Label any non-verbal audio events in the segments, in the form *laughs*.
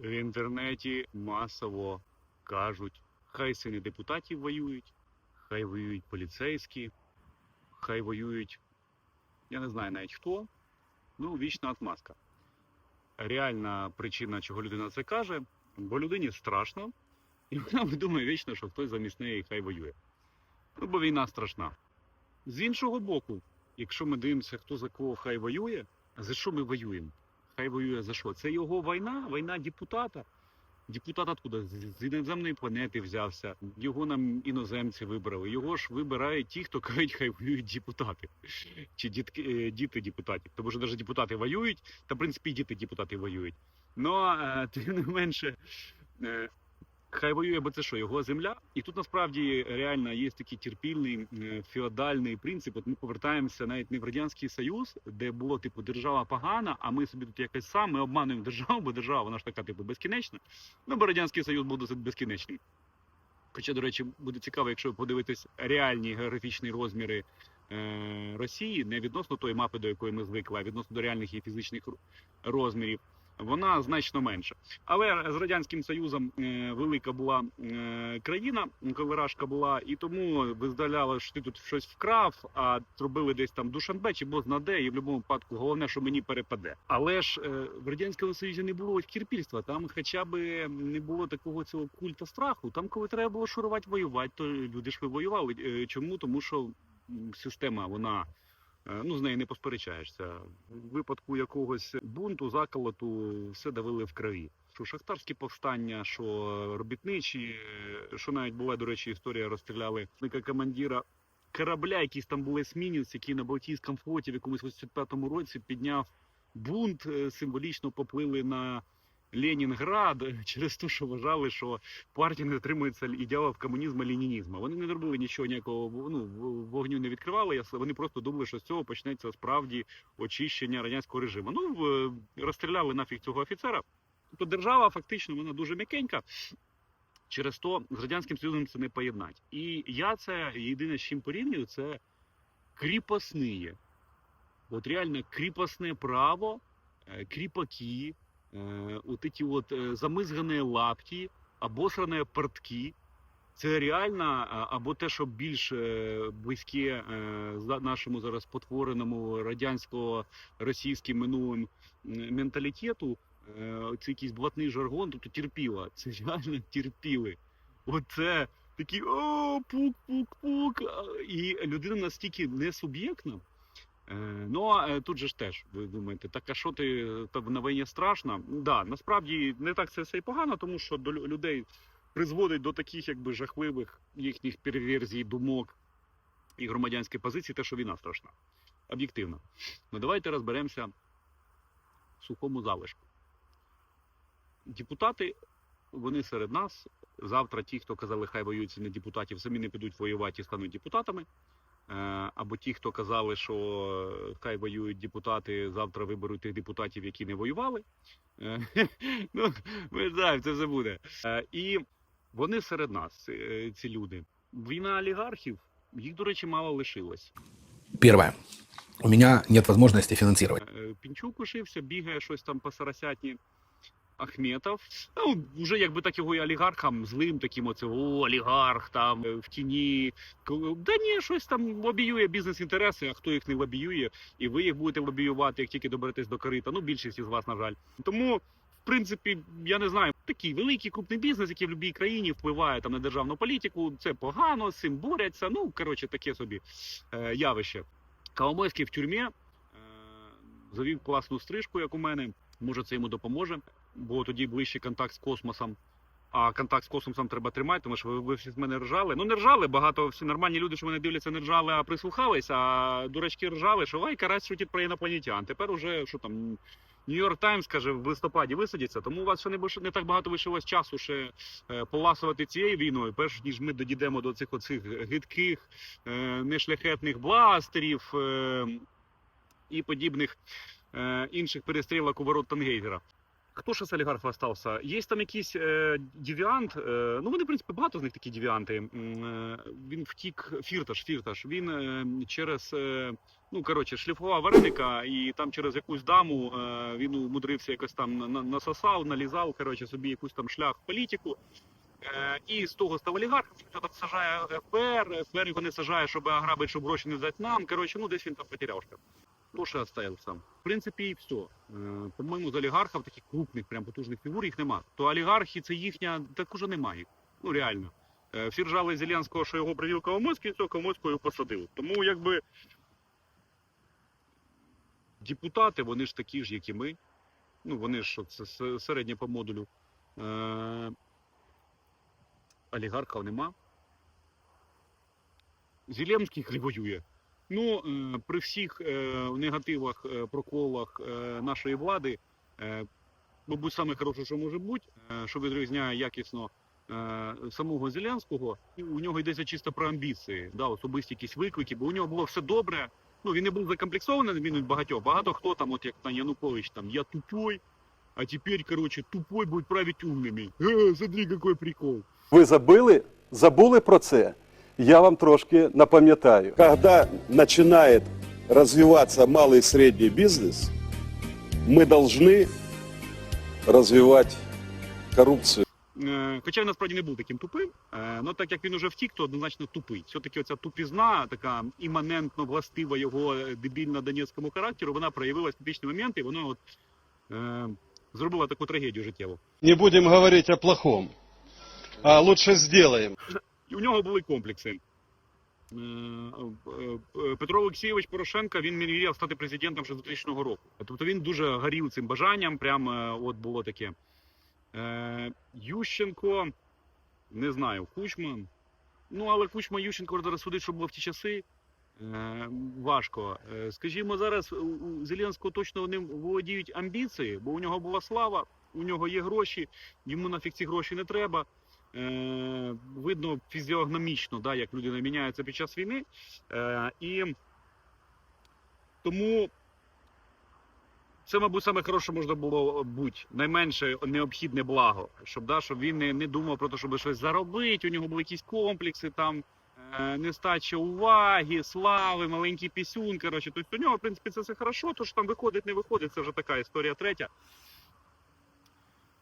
в інтернеті масово кажуть, хай сини депутатів воюють, хай воюють поліцейські, хай воюють, я не знаю навіть хто, ну, вічна отмазка. Реальна причина, чого людина це каже, бо людині страшно, і вона думає вічно, що хтось замість неї хай воює. Ну, бо війна страшна. З іншого боку, якщо ми дивимося, хто за кого хай воює, а за що ми воюємо? Хай воює за що? Це його війна, війна депутата. Депутат откуда? З іноземної планети взявся. Його нам іноземці вибрали. Його ж вибирають ті, хто кажуть, хай воюють депутати. Чи дітки, е, діти депутатів. Тому що навіть депутати воюють, та в принципі діти депутати воюють. Ну, *laughs* тим не менше, е, хай воює, бо це що, його земля? І тут насправді реально є такий терпільний е, феодальний принцип. От ми повертаємося навіть не в радянський союз, де було типу держава погана, а ми собі тут якось сам ми обмануємо державу, бо держава вона ж така, типу, безкінечна. Ну, бо радянський союз був досить безкінечний. Хоча, до речі, буде цікаво, якщо ви подивитесь реальні географічні розміри е, Росії, не відносно тої мапи, до якої ми звикли, а відносно до реальних її фізичних розмірів, вона значно менша. Але з радянським союзом е, велика була е, країна, коли Рашка була, і тому виздаляло, що ти тут щось вкрав, а зробили десь там Душанбе чи Бознаде, і в будь-якому випадку головне, що мені перепаде. Але ж е, в радянському союзі не було кірпільства. Там хоча б не було такого цього культа страху. Там, коли треба було шурувати воювати, то люди ж ви воювали. Е, Чому? Тому що система вона. Е, Ну, з нею не посперечаєшся. В випадку якогось бунту, заколоту, все давили в крові. Що шахтарські повстання, що робітничі, е, що навіть була, до речі, історія розстріляли командира корабля, якийсь там був есмінець, який на Балтійському флоті в якомусь 85-му році підняв бунт, е, символічно поплили на Ленінград через те, що вважали, що партія не дотримується ідеалів комунізму ленінізму. Вони не робили нічого ніякого ну, вогню не відкривали. Вони просто думали, що з цього почнеться справді очищення радянського режиму. Ну в- розстріляли нафіг цього офіцера. Тобто держава фактично вона дуже м'якенька. Через то з радянським союзом це не поєднать. І я це єдине, з чим порівнюю, це кріпосниє. От реально кріпосне право, е, кріпаки, е, от эти от е, замизгані лапті, обосрані портки. Це реально або те, що більш е, близьке е, нашому зараз потвореному радянсько-російським минулим менталітету, е, це якийсь блатний жаргон, тобто терпіла. Це реально терпіли. Оце такі о, пук, пук, пук. І людина настільки не суб'єктна. Е, Ну а е, тут же ж теж ви думаєте, так а що ти там на війні страшно? Да, насправді не так це все і погано, тому що до людей призводить до таких якби жахливих їхніх перверзій, думок і громадянської позиції, те, що війна страшна. Об'єктивно. Ну давайте розберемося в сухому залишку. Депутати, вони серед нас. Завтра ті, хто казали, хай воюють не депутатів, самі не підуть воювати і стануть депутатами. Е, Або ті, хто казали, що хай воюють депутати, завтра виберуть тих депутатів, які не воювали. Е, *laughs* Ну, ми знаємо, це все буде. Е, І вони серед нас, ці люди. Війна олігархів, їх, до речі, мало лишилось. Первое. У меня нет возможности финансировать. Е, Пінчук ушився, бігає щось там по Сарасятні. Ахметов. Ну, вже якби так його і олігархам злим таким оце о, олігарх там е, в тіні. Да ні, щось там лобіює бізнес-інтереси, а хто їх не лобіює, і ви їх будете лобіювати, як тільки доберетесь до корита. Ну, більшість із вас, на жаль. Тому, в принципі, я не знаю, такий великий крупний бізнес, який в будь-якій країні впливає там на державну політику. Це погано, з цим борються. Ну, коротше, таке собі е, явище. Коломойський в тюрмі е, завів класну стрижку, як у мене. Може, це йому допоможе, бо тоді ближчий контакт з космосом. А контакт з космосом треба тримати, тому що ви, ви всі з мене ржали. Ну не ржали, багато всі нормальні люди, що мене дивляться, не ржали, а прислухались, а дурачки ржали, що ай, карась шутить про інопланетян. Тепер уже що там. Нью-Йорк Таймс каже, в листопаді висадиться, тому у вас ще не, не так багато лишилось часу ще е, поласувати цією війною, перш ніж ми додійдемо до цих оцих гидких, е, нешляхетних бластерів е, і подібних е, інших перестрілок у ворот Тангейзера. Хто ще з олігархів остався? Є там якийсь е, девіант. Е, ну вони, в принципі, багато з них такі девіанти. Е, він втік, фірташ, фірташ. Він е, через. Е, ну, коротше, шліфував вареника, і там через якусь даму е, він умудрився якось там на- на- насосав, налізав, коротше, собі якусь там шлях в політику. Е, і з того став олігархом, що там сажає ФБР, ФБР його не сажає, щоб ограбити, щоб гроші не дати нам. Коротше, ну десь він там потеряв що. Ну, ще оставився. В принципі, і все. Е, По-моєму, з олігархів таких крупних, прям потужних фігур їх нема. То олігархи це їхня, так уже немає. Ну реально. Е, Всі ржали Зеленського, що його привів Коломойський, і цього Коломойського посадив. Тому якби депутати, вони ж такі ж, як і ми. Ну, вони ж це середнє по модулю. Е, олігархів нема. Зеленський хай воює. Ну, е, при всіх е, негативах, е, проколах е, нашої влади, е, мабуть, саме хороше, що може бути, е, що відрізняє якісно е, самого Зеленського, у нього йдеться чисто про амбіції, да, особисті якісь виклики, бо у нього було все добре. Ну, він не був закомплексований, на від багатьох. Багато хто там, от як там Янукович, там, я тупой, а теперь, короче, тупой будет править умными. Э, смотри, какой прикол. Ви забили, забули про це? Я вам трошки напам'ятаю. Когда начинает развиваться малый и средний бизнес, мы должны развивать коррупцию. Е, Хоча він насправді не був таким тупим, е, ну так як він уже втік, то однозначно тупий. Все-таки оця тупізна, така іманентно властива його е, дебільно донецькому характеру, вона проявилась в типічні моменти, і вона от е, зробила таку трагедію життєву. Не будем говорить о плохом, а лучше сделаем. І у нього були комплекси. Е, е, е, Петро Олексійович Порошенко він мріяв стати президентом ще з 2000 року. Тобто він дуже горів цим бажанням. Прямо от було таке. Ющенко, не знаю, Кучман. Ну, але Кучма Ющенко зараз судить, що було в ті часи. Важко. Скажімо, зараз у Зеленського точно ним володіють амбіції, бо у нього була слава, у нього є гроші, йому нафіг ці гроші не треба. Е, видно фізіогномічно, да, як людина міняється під час війни. Е, і тому це, мабуть, саме хороше можна було бути. Найменше необхідне благо, щоб, да, щоб він не, не думав про те, щоб щось заробити, у нього були якісь комплекси, там, е, нестача уваги, слави, маленький пісюн. Коротше. Тобто у нього, в принципі, це все хорошо, то що там виходить, не виходить, це вже така історія третя.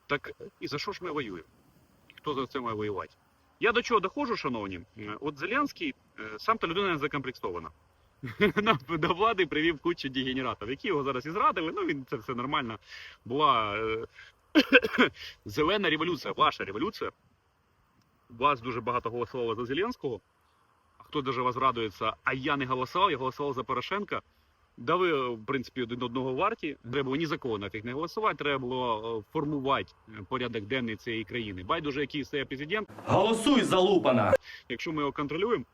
Так і за що ж ми воюємо? Хто за це має воювати? Я до чого доходжу, шановні? Е, От Зеленський е, сам та людина закомплексована. *laughs* До влади привів кучу дегенератів, які його зараз і зрадили. Ну він це все нормально. Була е, *coughs* зелена революція, ваша революція. Вас дуже багато голосувало за Зеленського. А хто даже вас радується, а я не голосував, я голосував за Порошенка. Да ви, в принципі, один одного варті. Треба було ні за кого нафіг не голосувати, треба було е, формувати е, порядок денний цієї країни. Байдуже, який стає президент, Голосуй, залупана! якщо ми його контролюємо,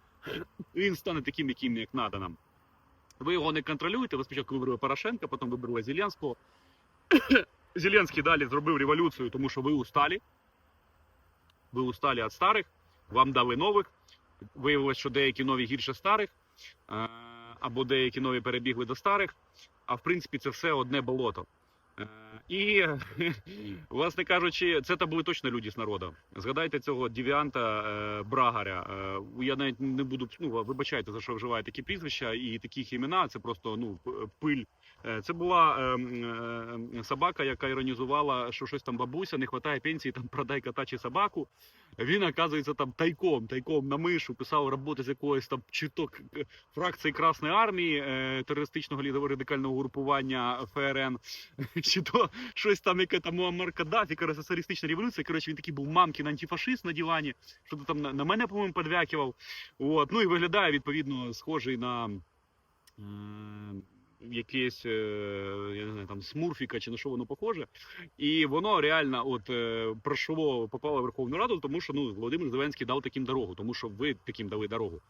він стане таким, яким як надо нам. Ви його не контролюєте, ви спочатку вибрали Порошенка, потім вибрали Зеленського. *coughs* Зеленський далі зробив революцію, тому що ви усталі. Ви усталі від старих, вам дали нових. Виявилось, що деякі нові гірше старих, е, або деякі нові перебігли до старих. А в принципі, це все одне болото. Е, І, *laughs* власне кажучи, це то були точно люди з народу. Згадайте цього девіанта е, Брагаря. Е, я навіть не буду ну, вибачайте за що вживаю такі прізвища і таких імена. Це просто ну пиль. Е, Це була е, е, собака, яка іронізувала, що щось там бабуся, не вистачає пенсії, там продай кота чи собаку. Він, оказується, там тайком, тайком на мишу писав роботи з якоїсь там чуток е, фракції Красної армії, терористичного лідового радикального групування ФРН, *laughs* чи то щось там, яке там Муаммар Каддафі, соціалістична революція. Коротше, він такий був мамкін антифашист на дивані, що то там на, мене, по-моєму, подвякивав. От. Ну і виглядає відповідно схожий на. Якесь, е, я не знаю, там смурфіка чи на що воно похоже, і воно реально от е, пройшло, попало в Верховну Раду, тому що ну Володимир Зеленський дав таким дорогу, тому що ви таким дали дорогу.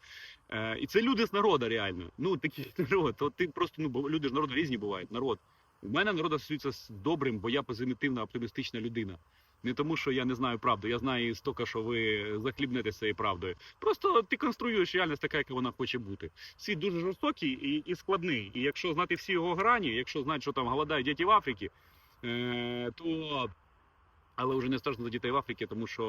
Е, і це люди з народу реально. Ну такий *laughs* народ. От ти просто ну люди ж народу різні бувають. Народ. У мене народ асоціюється з добрим, бо я позитивна, оптимістична людина. Не тому, що я не знаю правду. Я знаю стільки, що ви захлібнетеся цією правдою. Просто ти конструюєш реальність така, яка вона хоче бути. Світ дуже жорстокий і, і складний. І якщо знати всі його грані, якщо знати, що там голодають діти в Африці, е, то але вже не страшно за дітей в Африці, тому що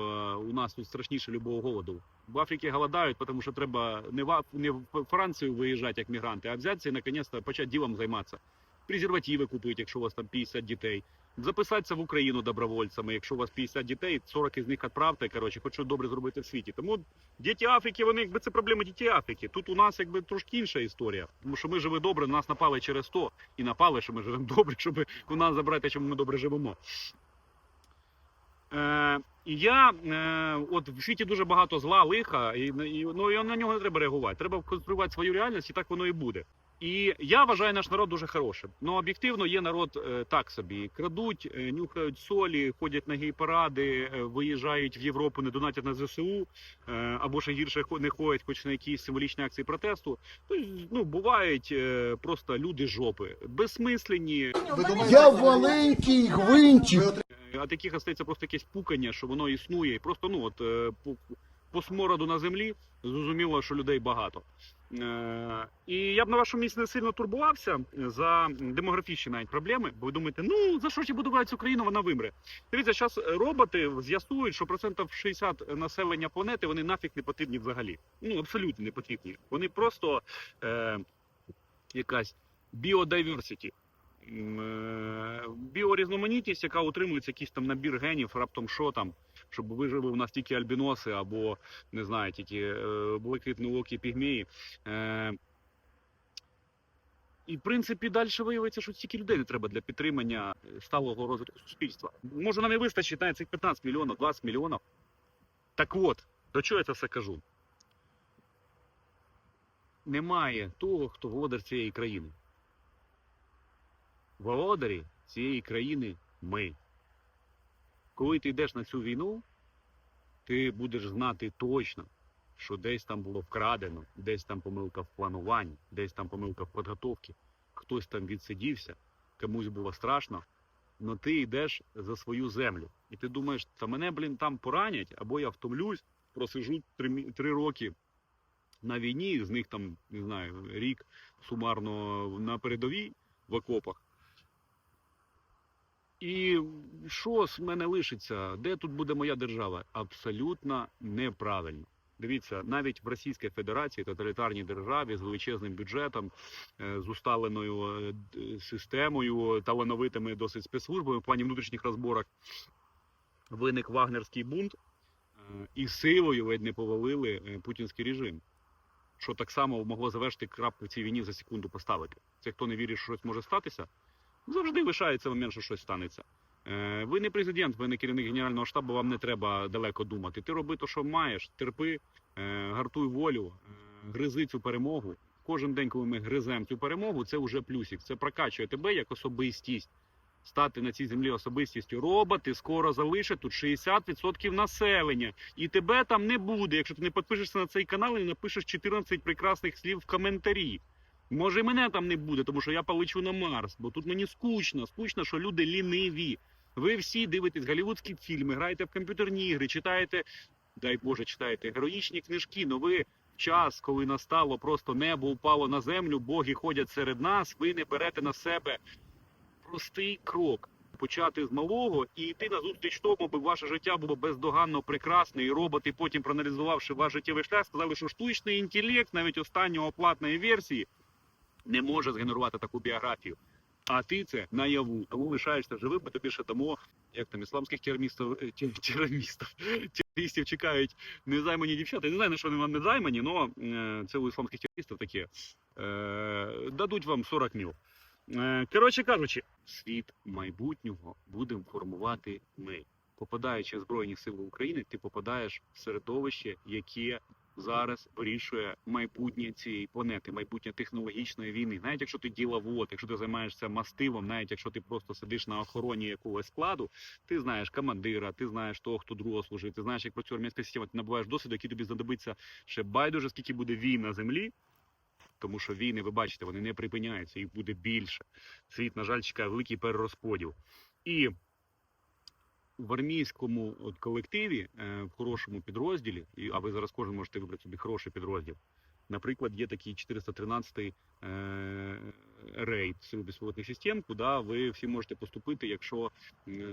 у нас тут страшніше любого голоду. В Африці голодають, тому що треба не в, не в Францію виїжджати як мігранти, а взятися і наконець-то почати ділом займатися. Презервативи купити, якщо у вас там 50 дітей. Записатися в Україну добровольцями, якщо у вас 50 дітей, 40 із них відправте, коротше, хоч щось добре зробити в світі. Тому діти Африки, вони якби це проблема дітей Африки. Тут у нас якби трошки інша історія. Тому що ми жили добре, нас напали через то і напали, що ми живемо *laughs* добре, щоб у нас забрати, чому ми добре живемо. Е, я е, от в світі дуже багато зла, лиха, і, і, ну, і на нього не треба реагувати. Треба конструювати свою реальність, і так воно і буде. І я вважаю наш народ дуже хорошим. Ну об'єктивно є народ е, так собі. Крадуть, е, нюхають солі, ходять на гей-паради, е, виїжджають в Європу, не донатять на ЗСУ, е, або ще гірше хо- не ходять, хоч на якісь символічні акції протесту. Тобто, ну бувають е, просто люди жопи, безсмислені. Я маленький гвинтик. А таких остається просто якесь пукання, що воно існує. І просто ну от е, по, смороду на землі зрозуміло, що людей багато. Е, і я б на вашому місці не сильно турбувався за демографічні навіть проблеми, бо ви думаєте, ну за що ж я буду брати цю країну, вона вимре. Дивіться, зараз роботи з'ясують, що процентів 60 населення планети вони нафіг не потрібні взагалі. Ну абсолютно не потрібні. Вони просто е, якась біодайверсіті. Е, біорізноманітність, яка утримується якийсь там набір генів, раптом що там, щоб вижили у нас тільки альбіноси або не знаю, тільки е, блакитноокі пігмеї. Е, і в принципі далі виявиться, що стільки людей не треба для підтримання е, сталого розвитку суспільства. Може нам і вистачить навіть цих 15 мільйонів, 20 мільйонів. Так от, до чого я це все кажу? Немає того, хто володар цієї країни. Володарі цієї країни ми. Коли ти йдеш на цю війну, ти будеш знати точно, що десь там було вкрадено, десь там помилка в плануванні, десь там помилка в підготовці, хтось там відсидівся, комусь було страшно, але ти йдеш за свою землю. І ти думаєш, та мене, блін, там поранять, або я втомлюсь, просижу три, три роки на війні, з них там, не знаю, рік сумарно на передовій в окопах. І що з мене лишиться? Де тут буде моя держава? Абсолютно неправильно. Дивіться, навіть в Російській Федерації, тоталітарній державі з величезним бюджетом, е, з усталеною е, системою, талановитими досить спецслужбами в плані внутрішніх розборок, виник вагнерський бунт е, і силою ледь не повалили путінський режим. Що так само могло завершити крапку в цій війні за секунду поставити. Це хто не вірить, що щось може статися, завжди лишається момент, що щось станеться. Е, Ви не президент, ви не керівник генерального штабу, вам не треба далеко думати. Ти роби те, що маєш, терпи, е, гартуй волю, е, гризи цю перемогу. Кожен день, коли ми гриземо цю перемогу, це вже плюсик. Це прокачує тебе як особистість. Стати на цій землі особистістю. Роботи скоро залишать тут 60% населення. І тебе там не буде, якщо ти не підпишешся на цей канал і напишеш 14 прекрасних слів в коментарі. Може, і мене там не буде, тому що я полечу на Марс, бо тут мені скучно. Скучно, що люди ліниві. Ви всі дивитесь голівудські фільми, граєте в комп'ютерні ігри, читаєте, дай Боже, читаєте героїчні книжки. Но ви в час, коли настало просто небо упало на землю, боги ходять серед нас, ви не берете на себе простий крок. Почати з малого і йти на зустріч тому, аби ваше життя було бездоганно прекрасне, і роботи, потім проаналізувавши ваш життєвий шлях, сказали, що штучний інтелект, навіть останнього платної версії, не може згенерувати таку біографію. А ти це наяву. Тому лишаєшся живим, бо тобі ще тому, як там ісламських терористів, е, терористів чекають незаймані дівчата. Я не знаю, на що вони вам не займані, але це у ісламських терористів таке. Е, дадуть вам 40 міл. Е, коротше кажучи, світ майбутнього будемо формувати ми. Попадаючи в Збройні Сили України, ти попадаєш в середовище, яке зараз вирішує майбутнє цієї планети, майбутнє технологічної війни. Навіть якщо ти діловод, якщо ти займаєшся мастивом, навіть якщо ти просто сидиш на охороні якогось складу, ти знаєш командира, ти знаєш того, хто другого служить, ти знаєш, як працює армійська система, ти набуваєш досвід, який тобі знадобиться ще байдуже, скільки буде війн на землі. Тому що війни, ви бачите, вони не припиняються, їх буде більше. Світ, на жаль, чекає великий перерозподіл. І в армійському от колективі, е, в хорошому підрозділі, і, а ви зараз кожен можете вибрати собі хороший підрозділ. Наприклад, є такий 413 е, рейд Сил безпілотних систем, куди ви всі можете поступити, якщо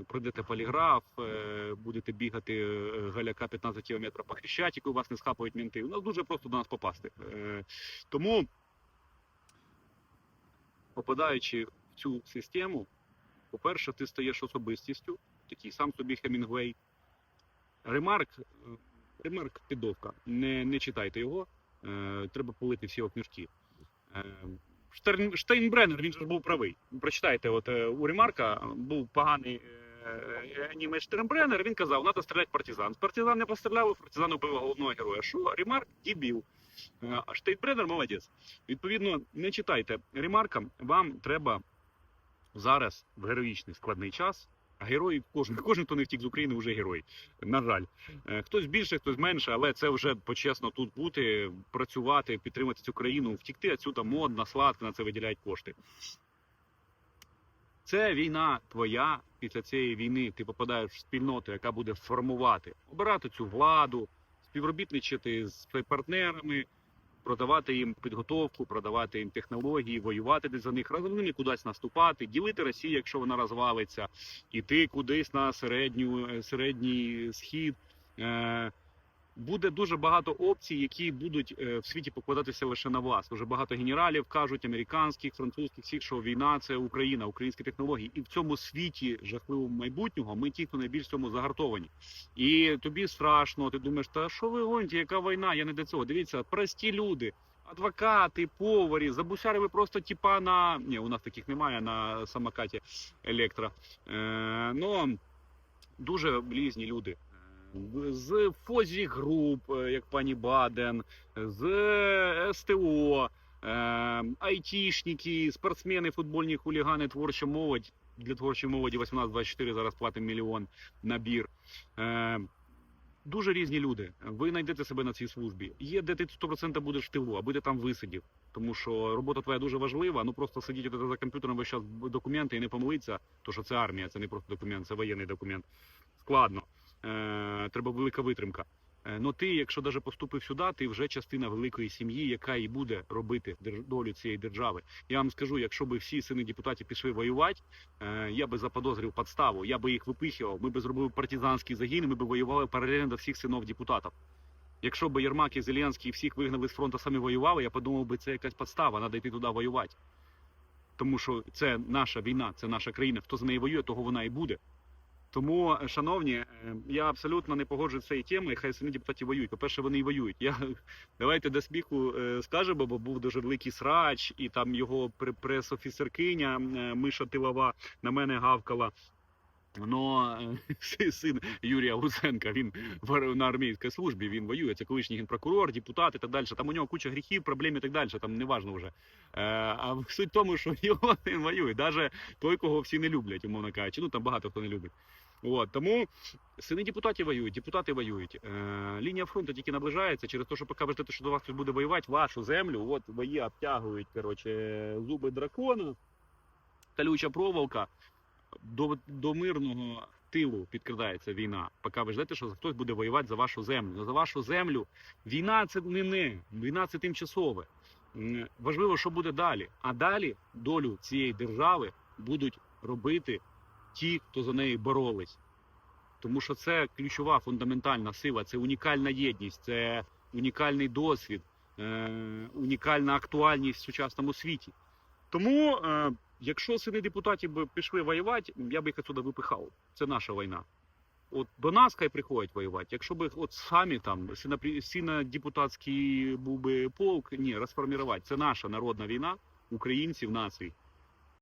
пройдете поліграф, е, будете бігати е, галяка 15 км по Хрещатику, вас не схапають мінти. У нас дуже просто до нас попасти. Е, Тому, попадаючи в цю систему, по-перше, ти стаєш особистістю, такий сам собі Хемінгвей. Ремарк, е, ремарк підовка. Не, не читайте його. Е, треба полити всі його книжки. Е, Штерн, Штейнбреннер, він же був правий. Прочитайте, от е, у Ремарка був поганий е, анімець Штернбреннер, він казав, треба стріляти партизан. Партизан не постріляли, партизан убив головного героя. Що? Ремарк дебіл. Е, А Штейнбреннер молодець. Відповідно, не читайте Ремарка, вам треба зараз в героїчний складний час. А герої кожен, кожен, хто не втік з України, вже герой. На жаль, Е, хтось більше, хтось менше, але це вже почесно тут бути, працювати, підтримати цю країну, втікти отсюда модно, сладко, на це виділяють кошти. Це війна твоя. Після цієї війни ти попадаєш в спільноту, яка буде формувати, обирати цю владу, співробітничати з партнерами, продавати їм підготовку, продавати їм технології, воювати десь за них, разом ними кудись наступати, ділити Росію, якщо вона розвалиться, іти кудись на середню, е, середній схід. Е, Буде дуже багато опцій, які будуть е, в світі покладатися лише на вас. Дуже багато генералів кажуть, американських, французьких, всіх, що війна це Україна, українські технології. І в цьому світі жахливого майбутнього ми ті, хто найбільш цьому загартовані. І тобі страшно, ти думаєш, та що ви гоните, яка війна? Я не до цього. Дивіться, прості люди, адвокати, поварі, забусяри просто типа на ні, у нас таких немає на самокаті електро. Е, ну дуже різні люди. З Фозі груп, е, як пані Баден, з СТО, е, айтішники, спортсмени, футбольні хулігани, творча молодь. Для творчої молоді 18-24 зараз платимо мільйон набір. Е, дуже різні люди. Ви знайдете себе на цій службі. Є, де ти 100% будеш в тилу, аби ти там висидів. Тому що робота твоя дуже важлива. Ну просто сидіти за комп'ютером весь час документи і не помилитися, то що це армія, це не просто документ, це воєнний документ. Складно. Е, треба велика витримка. Е, Ну ти, якщо даже поступив сюди, ти вже частина великої сім'ї, яка і буде робити долю цієї держави. Я вам скажу, якщо би всі сини депутатів пішли воювати, е, я би заподозрив підставу, я би їх випихував. Ми би зробили партизанський загін, ми би воювали паралельно до всіх синів депутатів. Якщо б Єрмак і Зеленський всіх вигнали з фронту, самі воювали, я подумав би, це якась підстава, треба йти туди воювати. Тому що це наша війна, це наша країна. Хто за неї воює, того вона і буде. Тому, е, шановні, е, я абсолютно не погоджуюсь з цією темою. Хай самі депутати воюють. По-перше, вони і воюють. Я *laughs* давайте до сміху е, скажемо, бо був дуже великий срач, і там його пре- прес-офіцеркиня Миша Тилова на мене гавкала. Но *laughs* син Юрія Луценка, він на армійській службі, він воює. Це колишній генпрокурор, депутат і так далі. Там у нього куча гріхів, проблем і так далі. Там не важно вже. А *laughs* суть в тому, що його він воює. Навіть той, кого всі не люблять, умовно кажучи. Ну там багато хто не любить. От, тому сини депутатів воюють, депутати воюють. Е, лінія фронту тільки наближається через те, що поки ви ждете, що до вас хтось буде воювати, вашу землю, от бої обтягують, коротше, зуби дракона, колюча проволока. До, до мирного тилу підкрадається війна. Поки ви ждете, що хтось буде воювати за вашу землю. За вашу землю війна це не не. Війна це тимчасове. Важливо, що буде далі. А далі долю цієї держави будуть робити ті, хто за неї боролись. Тому що це ключова фундаментальна сила, це унікальна єдність, це унікальний досвід, е, унікальна актуальність в сучасному світі. Тому, е, якщо сини депутатів би пішли воювати, я би їх отсюди випихав. Це наша війна. От до нас хай приходять воювати. Якщо б от самі там сіно-депутатський був би полк, ні, розформувати. Це наша народна війна українців, націй.